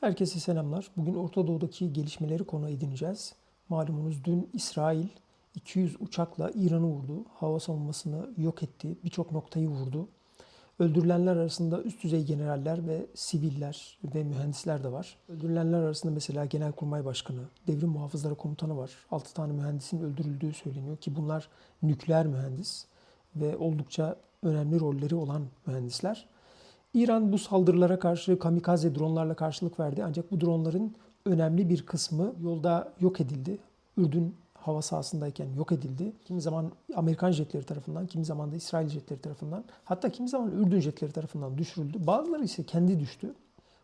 Herkese selamlar. Bugün Orta Doğu'daki gelişmeleri konu edineceğiz. Malumunuz dün İsrail 200 uçakla İran'ı vurdu. Hava savunmasını yok etti. Birçok noktayı vurdu. Öldürülenler arasında üst düzey generaller ve siviller ve mühendisler de var. Öldürülenler arasında mesela Genelkurmay Başkanı, Devrim Muhafızları Komutanı var. 6 tane mühendisin öldürüldüğü söyleniyor ki bunlar nükleer mühendis ve oldukça önemli rolleri olan mühendisler. İran bu saldırılara karşı kamikaze dronlarla karşılık verdi. Ancak bu dronların önemli bir kısmı yolda yok edildi. Ürdün hava sahasındayken yok edildi. Kimi zaman Amerikan jetleri tarafından, kimi zaman da İsrail jetleri tarafından, hatta kimi zaman Ürdün jetleri tarafından düşürüldü. Bazıları ise kendi düştü.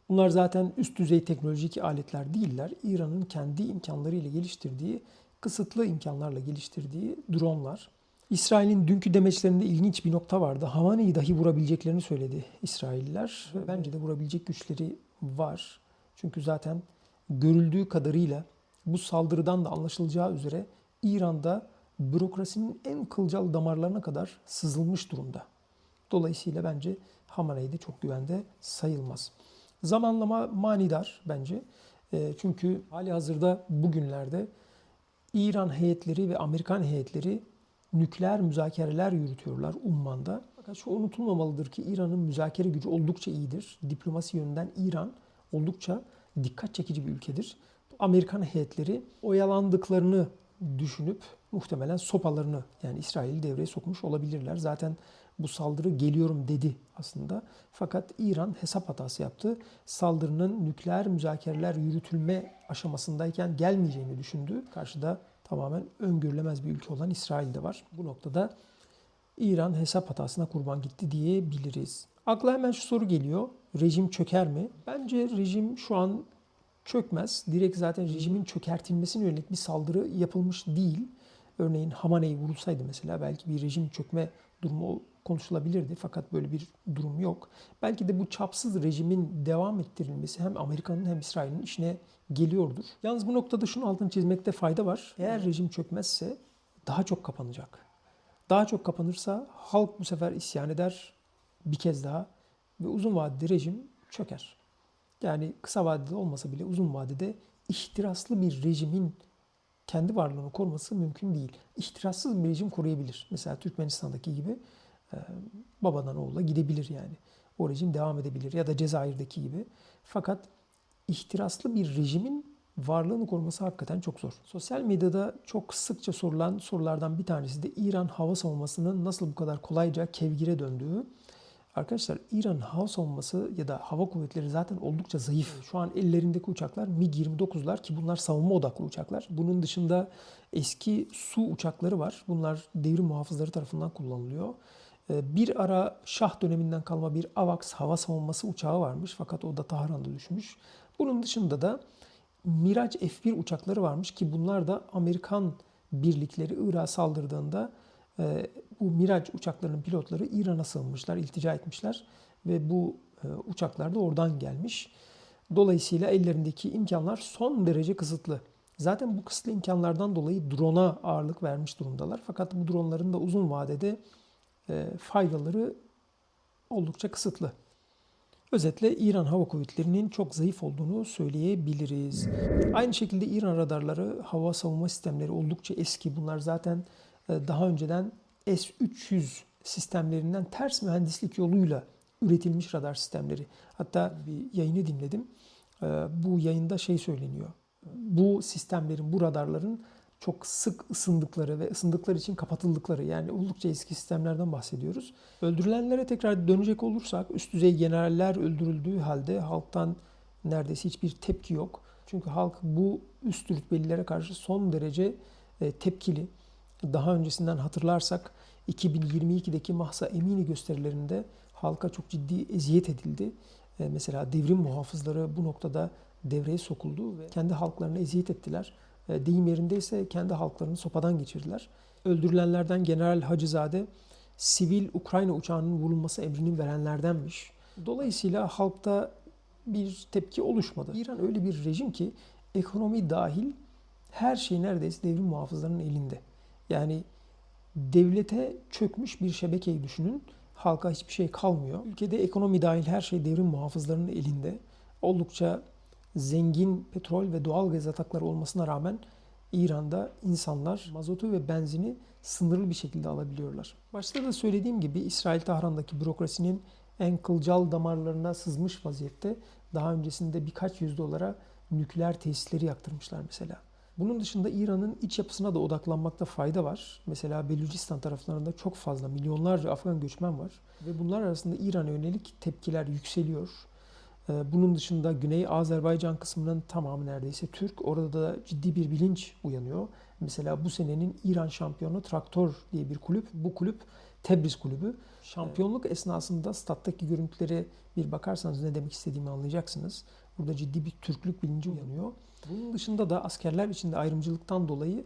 Bunlar zaten üst düzey teknolojik aletler değiller. İran'ın kendi imkanlarıyla geliştirdiği, kısıtlı imkanlarla geliştirdiği dronlar. İsrail'in dünkü demeçlerinde ilginç bir nokta vardı. Havane'yi dahi vurabileceklerini söyledi İsrailliler. Bence de vurabilecek güçleri var. Çünkü zaten görüldüğü kadarıyla bu saldırıdan da anlaşılacağı üzere İran'da bürokrasinin en kılcal damarlarına kadar sızılmış durumda. Dolayısıyla bence Hamane'yi de çok güvende sayılmaz. Zamanlama manidar bence. E, çünkü hali hazırda bugünlerde İran heyetleri ve Amerikan heyetleri nükleer müzakereler yürütüyorlar Umman'da. Fakat şu unutulmamalıdır ki İran'ın müzakere gücü oldukça iyidir. Diplomasi yönünden İran oldukça dikkat çekici bir ülkedir. Amerikan heyetleri oyalandıklarını düşünüp muhtemelen sopalarını yani İsrail'i devreye sokmuş olabilirler. Zaten bu saldırı geliyorum dedi aslında. Fakat İran hesap hatası yaptı. Saldırının nükleer müzakereler yürütülme aşamasındayken gelmeyeceğini düşündü. Karşıda tamamen öngörülemez bir ülke olan İsrail de var. Bu noktada İran hesap hatasına kurban gitti diyebiliriz. Akla hemen şu soru geliyor. Rejim çöker mi? Bence rejim şu an çökmez. Direkt zaten rejimin çökertilmesine yönelik bir saldırı yapılmış değil. Örneğin Hamane'yi vurulsaydı mesela belki bir rejim çökme durumu konuşulabilirdi. Fakat böyle bir durum yok. Belki de bu çapsız rejimin devam ettirilmesi hem Amerika'nın hem İsrail'in işine geliyordur. Yalnız bu noktada şunu altını çizmekte fayda var. Eğer rejim çökmezse daha çok kapanacak. Daha çok kapanırsa halk bu sefer isyan eder bir kez daha ve uzun vadede rejim çöker. Yani kısa vadede olmasa bile uzun vadede ihtiraslı bir rejimin kendi varlığını koruması mümkün değil. İhtirassız bir rejim koruyabilir. Mesela Türkmenistan'daki gibi babadan oğula gidebilir yani. O rejim devam edebilir ya da Cezayir'deki gibi. Fakat ihtiraslı bir rejimin varlığını koruması hakikaten çok zor. Sosyal medyada çok sıkça sorulan sorulardan bir tanesi de İran hava savunmasının nasıl bu kadar kolayca kevgire döndüğü. Arkadaşlar İran hava savunması ya da hava kuvvetleri zaten oldukça zayıf. Şu an ellerindeki uçaklar MiG-29'lar ki bunlar savunma odaklı uçaklar. Bunun dışında eski su uçakları var. Bunlar devrim muhafızları tarafından kullanılıyor. Bir ara Şah döneminden kalma bir AVAX hava savunması uçağı varmış fakat o da Tahran'da düşmüş. Bunun dışında da Mirage F-1 uçakları varmış ki bunlar da Amerikan birlikleri Irak'a saldırdığında bu Mirage uçaklarının pilotları İran'a sığınmışlar, iltica etmişler ve bu uçaklar da oradan gelmiş. Dolayısıyla ellerindeki imkanlar son derece kısıtlı. Zaten bu kısıtlı imkanlardan dolayı drone'a ağırlık vermiş durumdalar. Fakat bu dronların da uzun vadede faydaları oldukça kısıtlı. Özetle İran Hava Kuvvetleri'nin çok zayıf olduğunu söyleyebiliriz. Aynı şekilde İran radarları, hava savunma sistemleri oldukça eski. Bunlar zaten daha önceden S-300 sistemlerinden ters mühendislik yoluyla üretilmiş radar sistemleri. Hatta bir yayını dinledim. Bu yayında şey söyleniyor. Bu sistemlerin, bu radarların çok sık ısındıkları ve ısındıkları için kapatıldıkları yani oldukça eski sistemlerden bahsediyoruz. Öldürülenlere tekrar dönecek olursak üst düzey generaller öldürüldüğü halde halktan neredeyse hiçbir tepki yok. Çünkü halk bu üst rütbelilere karşı son derece tepkili. Daha öncesinden hatırlarsak 2022'deki Mahsa Emini gösterilerinde halka çok ciddi eziyet edildi. Mesela devrim muhafızları bu noktada devreye sokuldu ve kendi halklarına eziyet ettiler. Deyim yerindeyse kendi halklarını sopadan geçirdiler. Öldürülenlerden General Hacızade sivil Ukrayna uçağının vurulması emrinin verenlerdenmiş. Dolayısıyla halkta bir tepki oluşmadı. İran öyle bir rejim ki ekonomi dahil her şey neredeyse devrim muhafızlarının elinde. Yani devlete çökmüş bir şebekeyi düşünün. Halka hiçbir şey kalmıyor. Ülkede ekonomi dahil her şey devrim muhafızlarının elinde. Oldukça zengin petrol ve doğal gaz atakları olmasına rağmen İran'da insanlar mazotu ve benzini sınırlı bir şekilde alabiliyorlar. Başta da söylediğim gibi İsrail Tahran'daki bürokrasinin en kılcal damarlarına sızmış vaziyette. Daha öncesinde birkaç yüz dolara nükleer tesisleri yaktırmışlar mesela. Bunun dışında İran'ın iç yapısına da odaklanmakta fayda var. Mesela Belucistan taraflarında çok fazla milyonlarca Afgan göçmen var ve bunlar arasında İran'a yönelik tepkiler yükseliyor. Ee, Bunun dışında Güney Azerbaycan kısmının tamamı neredeyse Türk. Orada da ciddi bir bilinç uyanıyor. Mesela bu senenin İran şampiyonu Traktör diye bir kulüp. Bu kulüp Tebriz kulübü. Şampiyonluk esnasında stat'taki görüntülere bir bakarsanız ne demek istediğimi anlayacaksınız. Burada ciddi bir Türklük bilinci uyanıyor. Bunun dışında da askerler içinde ayrımcılıktan dolayı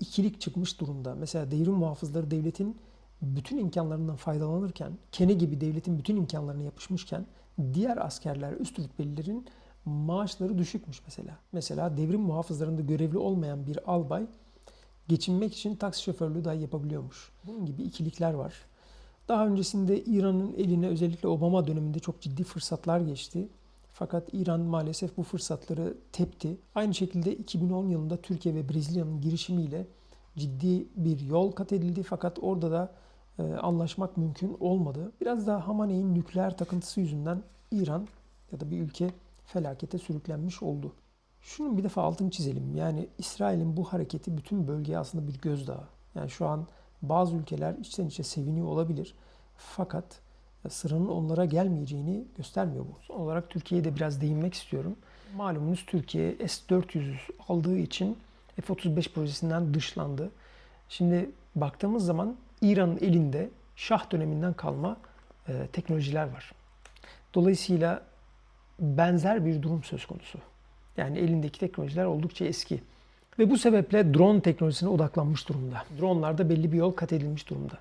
ikilik çıkmış durumda. Mesela devrim muhafızları devletin bütün imkanlarından faydalanırken, Kene gibi devletin bütün imkanlarına yapışmışken diğer askerler, üst rütbelilerin maaşları düşükmüş mesela. Mesela devrim muhafızlarında görevli olmayan bir albay geçinmek için taksi şoförlüğü dahi yapabiliyormuş. Bunun gibi ikilikler var. Daha öncesinde İran'ın eline özellikle Obama döneminde çok ciddi fırsatlar geçti. Fakat İran maalesef bu fırsatları tepti. Aynı şekilde 2010 yılında Türkiye ve Brezilya'nın girişimiyle ciddi bir yol kat edildi. Fakat orada da e, anlaşmak mümkün olmadı. Biraz daha Hamaney'in nükleer takıntısı yüzünden İran ya da bir ülke felakete sürüklenmiş oldu. Şunun bir defa altını çizelim. Yani İsrail'in bu hareketi bütün bölgeye aslında bir gözdağı. Yani şu an bazı ülkeler içten içe seviniyor olabilir. Fakat sıranın onlara gelmeyeceğini göstermiyor bu. Son olarak Türkiye'ye de biraz değinmek istiyorum. Malumunuz Türkiye S-400 aldığı için F-35 projesinden dışlandı. Şimdi baktığımız zaman İran'ın elinde Şah döneminden kalma e, teknolojiler var. Dolayısıyla benzer bir durum söz konusu. Yani elindeki teknolojiler oldukça eski. Ve bu sebeple drone teknolojisine odaklanmış durumda. Dronlarda belli bir yol kat edilmiş durumda.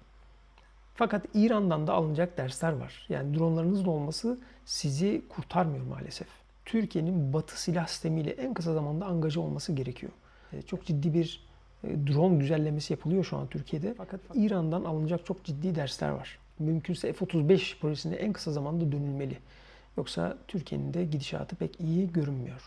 Fakat İran'dan da alınacak dersler var. Yani dronlarınızın olması sizi kurtarmıyor maalesef. Türkiye'nin batı silah sistemiyle en kısa zamanda angaja olması gerekiyor. E, Çok ciddi bir e, drone güzellemesi yapılıyor şu an Türkiye'de. Fakat İran'dan alınacak çok ciddi dersler var. Mümkünse F-35 projesine en kısa zamanda dönülmeli. Yoksa Türkiye'nin de gidişatı pek iyi görünmüyor.